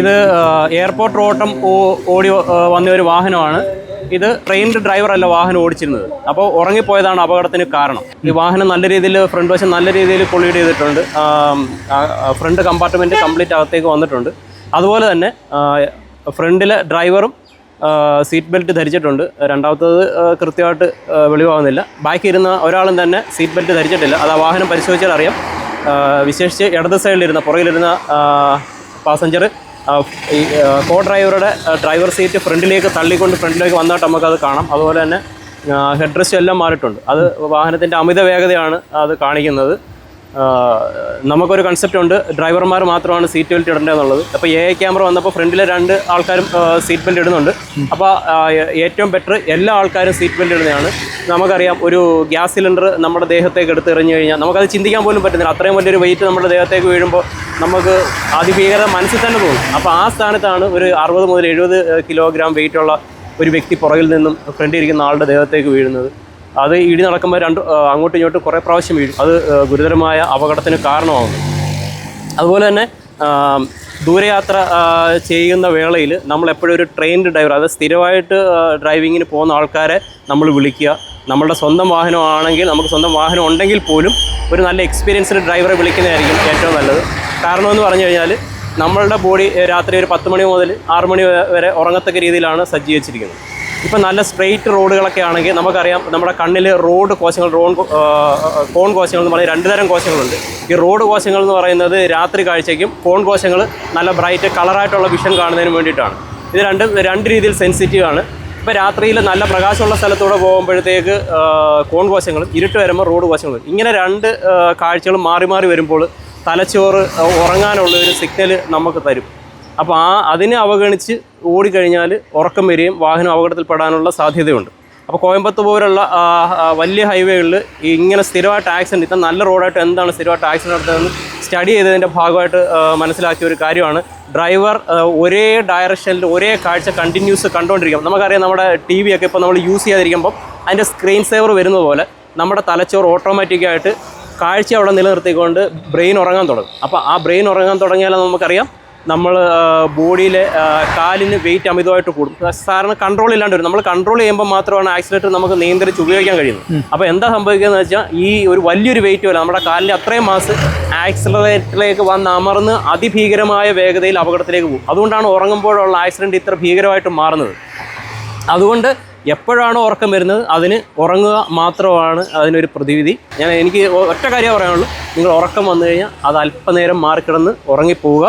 ഇത് എയർപോർട്ട് ഓട്ടം ഓടി വന്ന ഒരു വാഹനമാണ്. ഇത് ട്രെയിൻഡ് ഡ്രൈവർ അല്ല വാഹനം ഓടിച്ചിരുന്നത്. അപ്പോൾ ഉറങ്ങിപ്പോയതാണ് അപകടത്തിന് കാരണം. ഈ വാഹനം നല്ല രീതിയിൽ ഫ്രണ്ട് വശം നല്ല രീതിയിൽ കൊളീഡ് ചെയ്തിട്ടുണ്ട്. ഫ്രണ്ട് കമ്പാർട്ട്മെന്റ് കംപ്ലീറ്റ് അകത്തേക്ക് വന്നിട്ടുണ്ട്. അതുപോലെ തന്നെ ഫ്രണ്ടിലെ ഡ്രൈവറും സീറ്റ് ബെൽറ്റ് ധരിച്ചിട്ടുണ്ട്. രണ്ടാമത്തത് കൃത്യമായിട്ട് വെളിവാകുന്നില്ല. ബാക്കി ഇരുന്ന ഒരാളും തന്നെ സീറ്റ് ബെൽറ്റ് ധരിച്ചിട്ടില്ല. അത് ആ വാഹനം പരിശോധിച്ചാൽ അറിയാം. വിശേഷിച്ച് ഇടത് സൈഡിലിരുന്ന പുറകിലിരുന്ന പാസഞ്ചർ ഈ കോ ഡ്രൈവറുടെ ഡ്രൈവർ സീറ്റ് ഫ്രണ്ടിലേക്ക് തള്ളിക്കൊണ്ട് ഫ്രണ്ടിലേക്ക് വന്നിട്ട് നമുക്കത് കാണാം. അതുപോലെ തന്നെ ഹെഡ് റെസ്റ്റ് എല്ലാം മാറിയിട്ടുണ്ട്. അത് വാഹനത്തിന്റെ അമിത വേഗതയാണ് അത് കാണിക്കുന്നത്. നമുക്കൊരു കൺസെപ്റ്റ് ഉണ്ട്. ഡ്രൈവർമാർ മാത്രമാണ് സീറ്റ് ബെൽറ്റ് ഇടേണ്ടതെന്നുള്ളത് അപ്പോൾ എ ഐ ക്യാമറ വന്നപ്പോൾ ഫ്രണ്ടിലെ രണ്ട് ആൾക്കാരും സീറ്റ് ബെൽറ്റ് ഇടുന്നുണ്ട്. അപ്പോൾ ഏറ്റവും ബെറ്റർ എല്ലാ ആൾക്കാരും സീറ്റ് ബെൽറ്റ് ഇടുന്നതാണ്. നമുക്കറിയാം ഒരു ഗ്യാസ് സിലിണ്ടർ നമ്മുടെ ദേഹത്തേക്ക് എടുത്ത് എറിഞ്ഞു കഴിഞ്ഞാൽ നമുക്കത് ചിന്തിക്കാൻ പോലും പറ്റുന്നില്ല. അത്രയും വലിയൊരു വെയിറ്റ് നമ്മുടെ ദേഹത്തേക്ക് വീഴുമ്പോൾ നമുക്ക് അതിഭീകരത മനസ്സിൽ തന്നെ തോന്നും. അപ്പോൾ ആ സ്ഥാനത്താണ് ഒരു അറുപത് മുതൽ എഴുപത് കിലോഗ്രാം വെയിറ്റുള്ള ഒരു വ്യക്തി പുറകിൽ നിന്നും ഫ്രണ്ടിൽ ഇരിക്കുന്ന ആളുടെ ദേഹത്തേക്ക് വീഴുന്നത്. അത് ഇടി നടക്കുമ്പോൾ രണ്ട് അങ്ങോട്ടും ഇങ്ങോട്ടും കുറേ പ്രാവശ്യം വീഴും. അത് ഗുരുതരമായ അപകടത്തിന് കാരണമാകുന്നു. അതുപോലെ തന്നെ ദൂരയാത്ര ചെയ്യുന്ന വേളയിൽ നമ്മൾ എപ്പോഴും ഒരു ട്രെയിൻഡ് ഡ്രൈവർ അതായത് സ്ഥിരമായിട്ട് ഡ്രൈവിങ്ങിന് പോകുന്ന ആൾക്കാരെ നമ്മൾ വിളിക്കുക. നമ്മളുടെ സ്വന്തം വാഹനമാണെങ്കിൽ നമുക്ക് സ്വന്തം വാഹനം ഉണ്ടെങ്കിൽ പോലും ഒരു നല്ല എക്സ്പീരിയൻസ്ഡ് ഡ്രൈവറെ വിളിക്കുന്നതായിരിക്കും ഏറ്റവും നല്ലത്. കാരണം എന്ന് പറഞ്ഞു കഴിഞ്ഞാൽ നമ്മളുടെ ബോഡി രാത്രി ഒരു പത്ത് മണി മുതൽ ആറ് മണി വരെ ഉറങ്ങത്തക്ക രീതിയിലാണ് സജ്ജീകരിച്ചിരിക്കുന്നത്. ഇപ്പം നല്ല സ്ട്രെയിറ്റ് റോഡുകളൊക്കെ ആണെങ്കിൽ നമുക്കറിയാം നമ്മുടെ കണ്ണിൽ റോഡ് കോശങ്ങൾ റോൺ കോൺ കോശങ്ങൾ എന്ന് പറയുന്ന രണ്ട് തരം കോശങ്ങളുണ്ട്. ഈ റോഡ് കോശങ്ങൾ എന്ന് പറയുന്നത് രാത്രി കാഴ്ചയ്ക്കും കോൺ കോശങ്ങൾ നല്ല ബ്രൈറ്റ് കളറായിട്ടുള്ള വിഷൻ കാണുന്നതിന് വേണ്ടിയിട്ടാണ്. ഇത് രണ്ടും രണ്ട് രീതിയിൽ സെൻസിറ്റീവ് ആണ്. ഇപ്പോൾ രാത്രിയിൽ നല്ല പ്രകാശമുള്ള സ്ഥലത്തൂടെ പോകുമ്പോഴത്തേക്ക് കോൺ കോശങ്ങളും ഇരുട്ട് വരുമ്പോൾ റോഡ് കോശങ്ങളും. ഇങ്ങനെ രണ്ട് കാഴ്ചകളും മാറി മാറി വരുമ്പോൾ തലച്ചോറ് ഉറങ്ങാനുള്ള ഒരു സിഗ്നൽ നമുക്ക് തരും. അപ്പോൾ ആ അതിനെ അവഗണിച്ച് ഓടിക്കഴിഞ്ഞാൽ ഉറക്കം വരികയും വാഹനം അപകടത്തിൽപ്പെടാനുള്ള സാധ്യതയുണ്ട്. അപ്പോൾ കോയമ്പത്തൂർ പോലുള്ള വലിയ ഹൈവേകളിൽ ഇങ്ങനെ സ്ഥിരമായിട്ട് ആക്സിഡന്റ് ഇത്ര നല്ല റോഡായിട്ട് എന്താണ് സ്ഥിരമായിട്ട് ആക്സിഡന്റ് നടത്തുന്നതെന്ന് സ്റ്റഡി ചെയ്തതിന്റെ ഭാഗമായിട്ട് മനസ്സിലാക്കിയ ഒരു കാര്യമാണ്. ഡ്രൈവർ ഒരേ ഡയറക്ഷനിൽ ഒരേ കാഴ്ച കണ്ടിന്യൂസ് കണ്ടുകൊണ്ടിരിക്കും നമുക്കറിയാം നമ്മുടെ ടി വി ഒക്കെ ഇപ്പോൾ നമ്മൾ യൂസ് ചെയ്യാതിരിക്കുമ്പോൾ അതിന്റെ സ്ക്രീൻ സേവർ വരുന്നത് പോലെ നമ്മുടെ തലച്ചോറ് ഓട്ടോമാറ്റിക്കായിട്ട് കാഴ്ച അവിടെ നിലനിർത്തിക്കൊണ്ട് ബ്രെയിൻ ഉറങ്ങാൻ തുടങ്ങും. അപ്പോൾ ആ ബ്രെയിൻ ഉറങ്ങാൻ തുടങ്ങിയാൽ നമുക്കറിയാം നമ്മൾ ബോഡിയിലെ കാലിന് വെയിറ്റ് അമിതമായിട്ട് കൂടും. സാറിന് കൺട്രോൾ ഇല്ലാണ്ട് വരും. നമ്മൾ കൺട്രോൾ ചെയ്യുമ്പോൾ മാത്രമാണ് ആക്സിലേറ്റർ നമുക്ക് നിയന്ത്രിച്ച് ഉപയോഗിക്കാൻ കഴിയുന്നത്. അപ്പോൾ എന്താ സംഭവിക്കുന്നത് വെച്ചാൽ ഈ ഒരു വലിയൊരു വെയിറ്റ് വരെ നമ്മുടെ കാലിന്റെ അത്രയും മാസ് ആക്സിലറേറ്ററിലേക്ക് വന്ന് അമർന്ന് അതിഭീകരമായ വേഗതയിൽ അപകടത്തിലേക്ക് പോകും. അതുകൊണ്ടാണ് ഉറങ്ങുമ്പോഴുള്ള ആക്സിഡന്റ് ഇത്ര ഭീകരമായിട്ട് മാറുന്നത്. അതുകൊണ്ട് എപ്പോഴാണോ ഉറക്കം വരുന്നത് അതിന് ഉറങ്ങുക മാത്രമാണ് അതിനൊരു പ്രതിവിധി. ഞാൻ എനിക്ക് ഒറ്റ കാര്യമേ പറയാനുള്ളൂ. നിങ്ങൾ ഉറക്കം വന്നു കഴിഞ്ഞാൽ അത് അല്പനേരം മാറിക്കിടന്ന് ഉറങ്ങിപ്പോവുക.